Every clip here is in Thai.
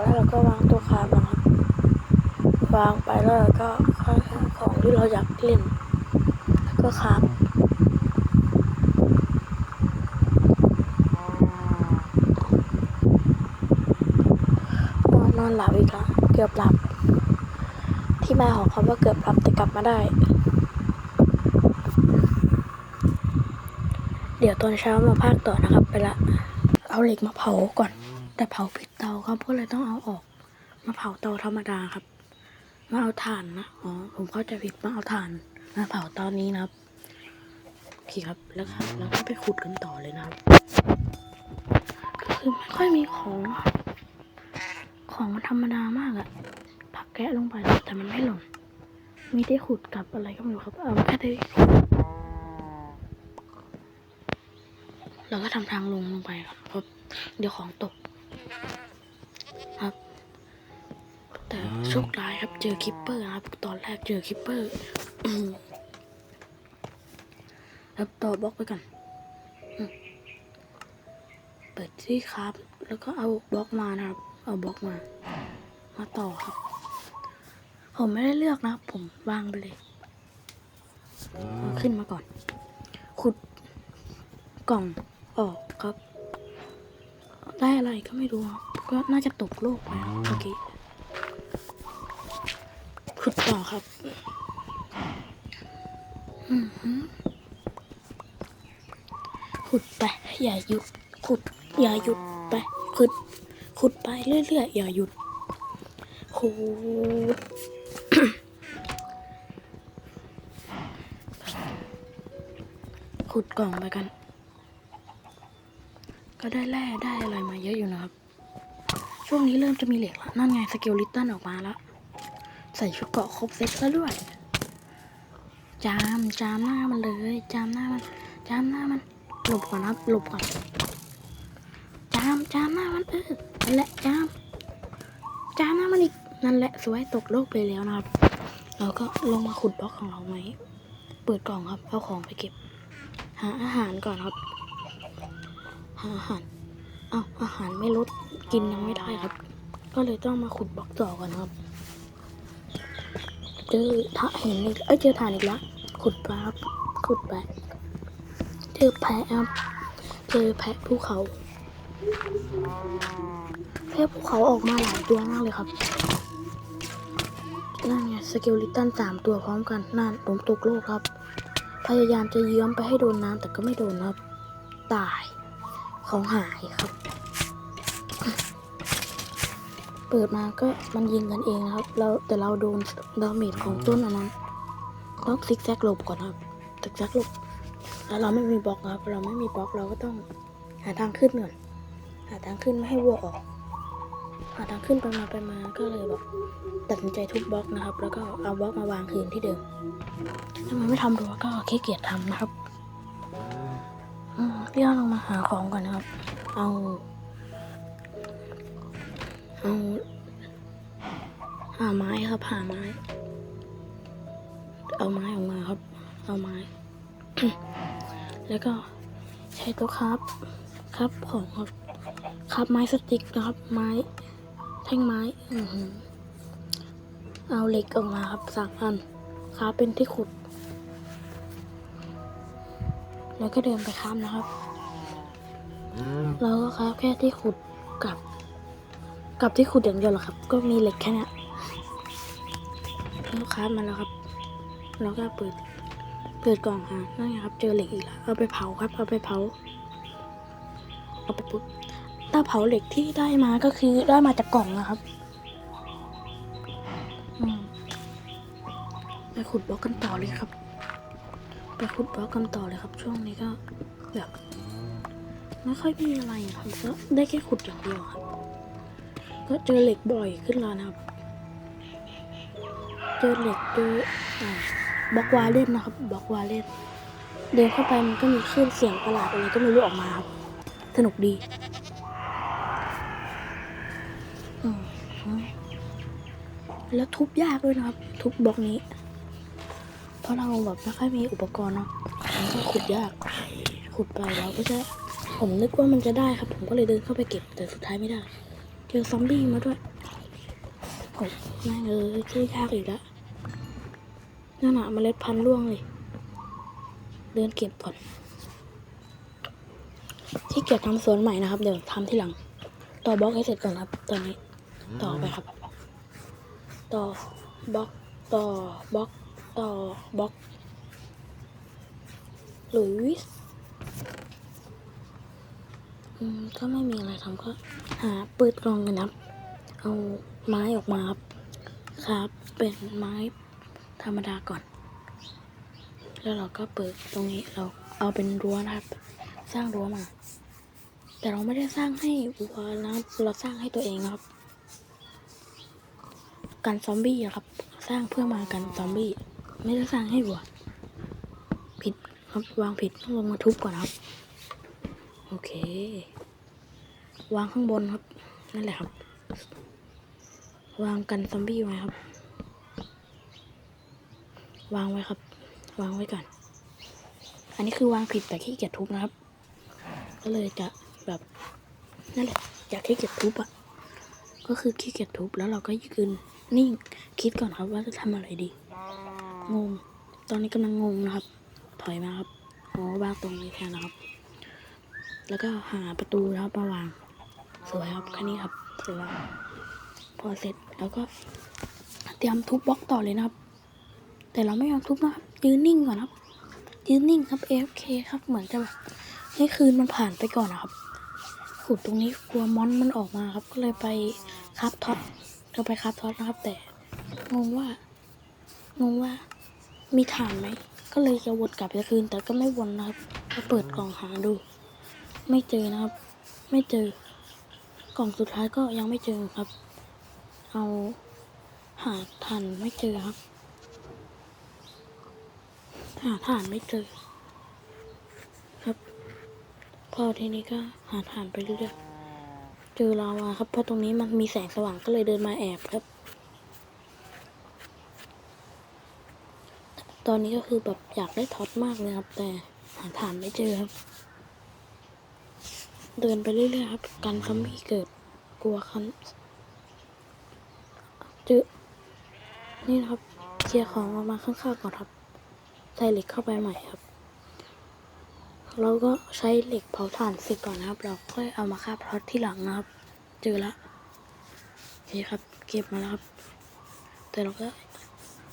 แล้วเราก็วางตัวคาบนะครับวางไปแล้วเราก็ค่อยหาของที่เราอยากเล่นแล้วก็คาบนอนหลับอีกแล้วเกือบหลับ ที่มาของคำว่าเกือบหลับแต่กลับมาได้ เดี๋ยวตอนเช้ามาภาคต่อนะครับ ไปละ เอาเหล็กมาเผาก่อน แต่เผาผิดเตาครับก็เลยต้องเอาออก มาเผาเตาธรรมดาครับ มาเอาถ่านนะอ๋อผมเข้าใจผิดมาเอาถ่านมาเผาตอนนี้นะครับโอเคครับแล้วครับเราก็ไปขุดกันต่อเลยนะครับก็คือไม่ค่อยมีของ ของมันธรรมดามากอะผักแกะลงไปแต่มันไม่หล่นมีได้ขุดกับอะไรก็ไม่รู้ครับ เอาแค่ได้เราก็ทำทางลงลงไปครับเพราะเดี๋ยวของตก ครับ แต่โชคร้ายครับเจอคิปเปอร์นะครับ ตอนแรกเจอคิปเปอร์แล้วต่อบล็อกไปก่อนอืมเปิดที่ครับ แล้วก็เอาบล็อกมานะครับ เอาบล็อกมา มาต่อครับ ผมไม่ได้เลือกนะครับผมวางไปเลยเอาขึ้นมาก่อน ขุดกล่องออกครับ ได้อะไรก็ไม่รู้ครับก็น่าจะตกโลกไปครับเมื่อกี้ขุดต่อครับอือหือขุดไป อย่าหยุดขุด อย่าหยุดไปขุดขุดไปเรื่อยๆอย่าหยุดขุดขุดกล่องไปกัน ก็ได้แร่ได้อะไรมาเยอะอยู่นะครับ ช่วงนี้เริ่มจะมีเหล็กแล้วนั่นไงสเกลลิตันออกมาแล้ว ใส่ชุดเกาะครบเซ็ตแล้วด้วย จามจามหน้ามันเลย จามหน้ามัน จามหน้ามัน หลบก่อนครับหลบก่อน จามจามหน้ามันเออนั่นแหละจาม จามหน้ามันอีก นั่นแหละสวยตกโลกไปแล้วนะครับ เราก็ลงมาขุดบล็อกของเราไหม เปิดกล่องครับ เอาของไปเก็บ หาอาหารก่อนครับ หาอาหารอ้าอาหารไม่ลดกินยังไม่ได้ครับ ก็เลยต้องมาขุดบล็อกต่อก่อนครับเจอถ่าเห็นอีกเอ้ยเจอถ่านอีกแล้วขุดไปครับขุดไปเจอแพะครับเจอแพะภูเขาแพะภูเขาออกมาหลายตัวมากเลยครับนั่นไงสเกลลิตันสามตัวพร้อมกันนั่นผมตกโลกครับ พยายามจะเยื้อมไปให้โดนน้ำแต่ก็ไม่โดนครับ ตาย ของหายครับ เปิดมาก็มันยิงกันเองนะครับแล้วแต่เราโดนดาเมจของต้นอันนั้นต้องซิกแซกหลบก่อนครับซิกแซกหลบแล้วเราไม่มีบล็อกครับ เราไม่มีบล็อกเราก็ต้องหาทางขึ้นก่อนหาทางขึ้นไม่ให้วัวออกหาทางขึ้นไปมาไปมาก็เลยแบบตัดสินใจทุบบล็อกนะครับ แล้วก็เอาบล็อกมาวางคืนที่เดิมทำไมไม่ทำดูก็ขี้เกียจทำนะครับ อืมพี่เอาลงมาหาของก่อนนะครับ เอา เอาหาไม้ครับหาไม้ เอาไม้ออกมาครับ เอาไม้ แล้วก็ใช้ตัวครับ ครับของครับ ครับไม้สติ๊กนะครับ ไม้ แท่งไม้ อืเอาเหล็กออกมาครับสามอันครับเป็นที่ขุด แล้วก็เดินไปข้ามนะครับ แล้วก็ครับแค่ที่ขุดกับ กับที่ขุดอย่างเดียวเหรอครับ ก็มีเหล็กแค่เนี้ยแล้วครับมาแล้วครับ แล้วก็เปิด เปิดกล่องหานั่นไงครับ เจอเหล็กอีกแล้ว เอาไปเผาครับ เอาไปเผา เอาไปปุ๊บถ้าเผาเหล็กที่ได้มาก็คือได้มาจากกล่องนะครับอืมไปขุดบล็อกกันต่อเลยครับ ไปขุดบล็อกกันต่อเลยครับ ช่วงนี้ก็แบบไม่ค่อยมีอะไรอะครับก็ได้แค่ขุดอย่างเดียวครับ ก็เจอเหล็กบ่อยขึ้นแล้วนะครับ เจอเหล็กเจอบล็อกวาเล่นนะครับบล็อกวาเล่นเดินเข้าไปมันก็มีคลื่นเสียงประหลาดอะไรก็ไม่รู้ออกมาครับ สนุกดีแล้วทุบยากด้วยนะครับ ทุบบล็อกนี้ ราะเราแบบไม่ค่อยมีอุปกรณ์เนาะมันก็ขุดยาก ขุดไปแล้วก็จะ ผมนึกว่ามันจะได้ครับ ผมก็เลยเดินเข้าไปเก็บ แต่สุดท้ายไม่ได้ เจอซอมบี้มาด้วยโอ้ยแม่งเออชื่อยากอีกแล้วนั่นน่ะเมล็ดพันธุ์ร่วงเลย เดินเก็บก่อน ที่เกียจทำสวนใหม่นะครับ เดี๋ยวทำที่หลัง ต่อบล็อกให้เสร็จก่อนครับ ตอนนี้ ต่อไปครับ ต่อบล็อก ต่อบล็อก ต่อบล็อกหลุยส์ก็ไม่มีอะไรทำก็หาปิดกล่องกันนะครับเอาไม้ออกมาครับครับ เป็นไม้ธรรมดาก่อน แล้วเราก็เปิดตรงนี้เราเอาเป็นรั้วนะครับ สร้างรั้วมา แต่เราไม่ได้สร้างให้วัวนะเราสร้างให้ตัวเองนะครับ กันซอมบี้อะครับ สร้างเพื่อมากันซอมบี้ ไม่ได้สร้างให้วัวผิดครับวางผิดต้องลงมาทุบก่อนครับ โอเค วางข้างบนครับ นั่นแหละครับ วางกันซอมบี้ไว้ครับ วางไว้ครับ วางไว้ก่อน อันนี้คือวางผิดแต่ขี้เกียจทุบนะครับ ก็เลยจะแบบนั่นแหละอยากขี้เกียจทุบอะก็คือขี้เกียจทุบแล้วเราก็ยืนนิ่งคิดก่อนครับว่าจะทำอะไรดี งง ตอนนี้กำลังงงนะครับ ถอยมาครับอ๋อวางตรงนี้แทนนะครับ แล้วก็หาประตูนะครับมาวาง สวยครับแค่นี้ครับสวยแล้วพอเสร็จแล้วก็เตรียมทุบบล็อกต่อเลยนะครับ แต่เราไม่ยอมทุบนะครับยืนนิ่งก่อนครับยืนนิ่งครับ AFK ครับเหมือนจะแบบให้คืนมันผ่านไปก่อนนะครับขุดตรงนี้กลัวมอนมันออกมาครับ ก็เลยไปคราบท็อตก็ไปคราบท็อตนะครับ แต่งงว่างงว่า มีฐานไหม ก็เลยจะวนกลับไปคืน แต่ก็ไม่วนนะครับก็เปิดกล่องหาดู ไม่เจอนะครับ ไม่เจอ กล่องสุดท้ายก็ยังไม่เจอครับ เอาหาฐานไม่เจอครับ หาฐานไม่เจอ ครับ พอทีนี้ก็หาฐานไปเรื่อยๆเจอลาวาครับ เพราะตรงนี้มันมีแสงสว่างก็เลยเดินมาแอบครับ อนนี้ก็คือแบบอยากได้ท็อตมากเลยครับ แต่หาฐานไม่เจอครับ เดินไปเรื่อยๆครับ กันซอมบี้เกิดกลัวคันเจอนี่นะครับเคลียร์ของออกมาข้างๆก่อนครับ ใส่เหล็กเข้าไปใหม่ครับ เราก็ใช้เหล็กเผาถ่านเสร็จก่อนนะครับ เราค่อยเอามาคาพลอตที่หลังนะครับ เจอละโอเคครับ เก็บมาแล้วครับ แต่เราก็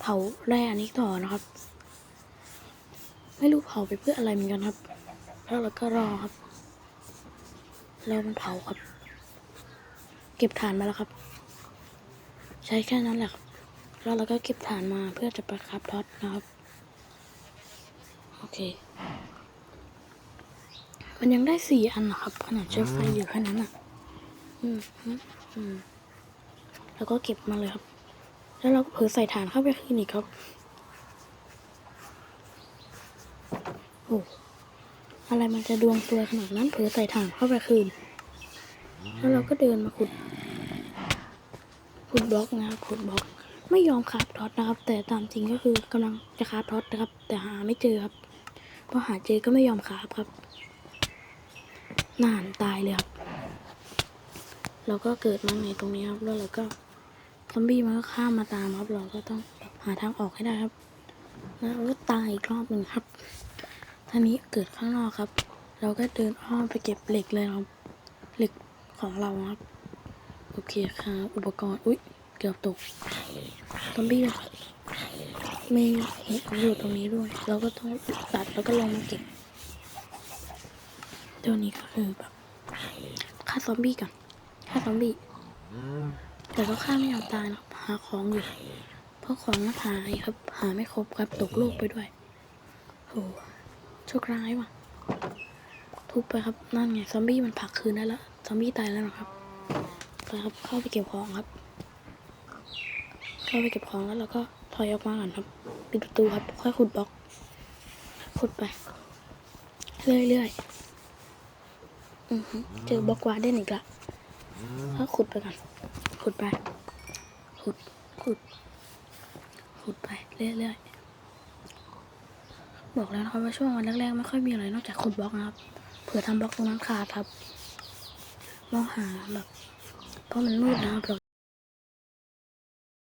เผาแร่อันนี้ต่อนะครับ ไม่รู้เผาไปเพื่ออะไรเหมือนกันครับ แล้วเราก็รอครับรอมันเผาครับ เก็บถ่านมาแล้วครับ ใช้แค่นั้นแหละครับ แล้วเราก็เก็บถ่านมาเพื่อจะประคับท็อตนะครับ โอเค มันยังได้สี่อันนะครับขนาดใช้ไฟอยู่แค่นั้นอะอืมอืมอืมแล้วก็เก็บมาเลยครับ แล้วเราก็เผลอใส่ถ่านเข้าไปคืนอีกครับ โอ้อะไรมันจะดวงตัวขนาดนั้นเผลอใส่ถ่านเข้าไปคืน แล้วเราก็เดินมาขุด ขุดบล็อกนะครับขุดบล็อก ไม่ยอมคาบท็อตนะครับ แต่ตามจริงก็คือกำลังจะคาบท็อตนะครับ แต่หาไม่เจอครับพอหาเจอก็ไม่ยอมคาบครับนานตายเลยครับเราก็เกิดมาในตรงนี้ครับ แล้วเราก็ อมบี้มันก็ข้ามมาตามครับ เราก็ต้องหาทางออกให้ได้ครับ แล้วก็ตายอีกรอบหนึ่งครับท่านี้เกิดข้างนอกครับ เราก็เดินอ้อมไปเก็บเหล็กเลยครับ เหล็กของเราครับ โอเคครับอุปกรณ์ อุ๊ยเกือบตกซอมบี้เลยมีเห็ดอยู่ตรงนี้ด้วย เราก็ต้องตัดแล้วก็ลงมาเก็บตัวนี้ก็คือแบบฆ่าซอมบี้ก่อนฆ่าซอมบี้ แต่ก็ฆ่าไม่ยอมตายครับหาของอยู่เพราะของมันหายครับ หาไม่ครบครับตกลูกไปด้วยโหโชคร้ายว่ะ ทุบไปครับนั่นไงซอมบี้มันผลักคืนได้แล้วซอมบี้ตายแล้วนะครับไปครับเข้าไปเก็บของครับ เข้าไปเก็บของแล้วเราก็ถอยออกมาก่อนครับปิดประตูครับ ค่อยขุดบล็อกขุดไป เรื่อยๆอือเจอบล็อกวาเด่นอีกละก็ขุดไปก่อน ขุดไป ขุด ขุด ขุดไปเรื่อยๆ บอกแล้วนะครับว่าช่วงวันแรกๆไม่ค่อยมีอะไรนอกจากขุดบล็อกนะครับ เผื่อทำบล็อกตรงนั้นขาดครับ มองหาแบบเพราะมันมืดนะครับ